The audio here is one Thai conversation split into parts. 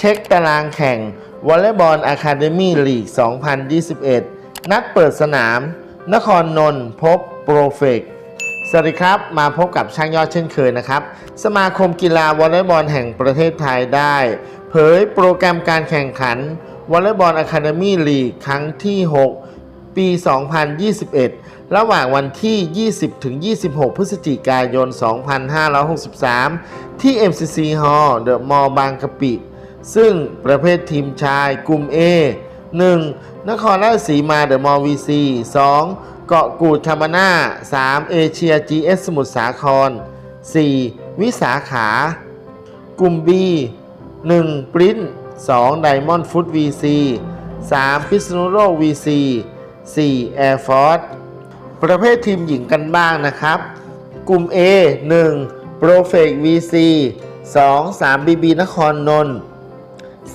เช็คตารางแข่งวอลเลย์บอลอะคาเดมี่ลีก 2021 นัดเปิดสนาม นครนนท์พบโปรเฟกสวัสดีครับ มาพบกับช่างยอดเช่นเคยนะครับ สมาคมกีฬาวอลเลย์บอลแห่งประเทศไทยได้ เผยโปรแกรมการแข่งขันวอลเลย์บอลอะคาเดมี่ลีกครั้งที่ 6 ปี 2021 ระหว่างวันที่ 20 ถึง 26 พฤศจิกายน 2563 ที่ MCC Hall เดอะมอลล์บางกะปิ ซึ่งประเภททีมชายกลุ่ม A 1. นครราชสีมาเดอะมอลล์วีซี 2. เกาะกูดคามาน่า 3. เอเชีย GS สมุทรสาคร 4. วิสาขา กลุ่ม B 1. ปริ้น 2. ไดมอนด์ฟุต VC 3. พิษณุโลก VC 4. Air Force ประเภททีมหญิงกันบ้างนะครับ กลุ่ม A 1 p r o f e c VC 2 3 BB นครนนท์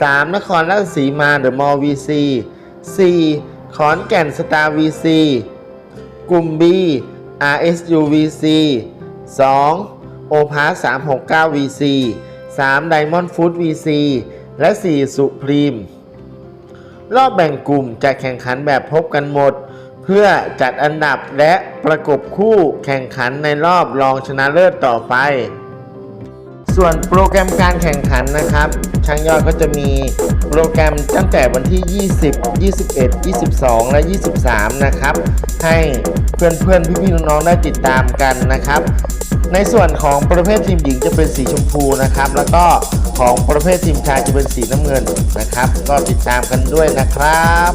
3. นครราชสีมาเดอะมอลล์ VC 4. ขอนแก่นสตาร์ VC กลุ่ม B RSU VC 2. โอพาส369 VC 3. Diamond Food VC และ 4. สุพรีมรอบแบ่งกลุ่มจะแข่งขันแบบพบกันหมด เพื่อจัดอันดับและประกบคู่แข่งขันในรอบรองชนะเลิศต่อไป ส่วนโปรแกรมการแข่งขันนะครับช่างยอดก็จะมีโปรแกรมตั้งแต่วันที่ 20 21 22 และ 23 นะครับ ให้เพื่อนๆพี่ๆน้องๆได้ติดตามกันนะครับ ในส่วนของประเภททีมหญิงจะเป็นสีชมพูนะครับ แล้วก็ของประเภททีมชายจะเป็นสีน้ำเงินนะครับ ก็ติดตามกันด้วยนะครับ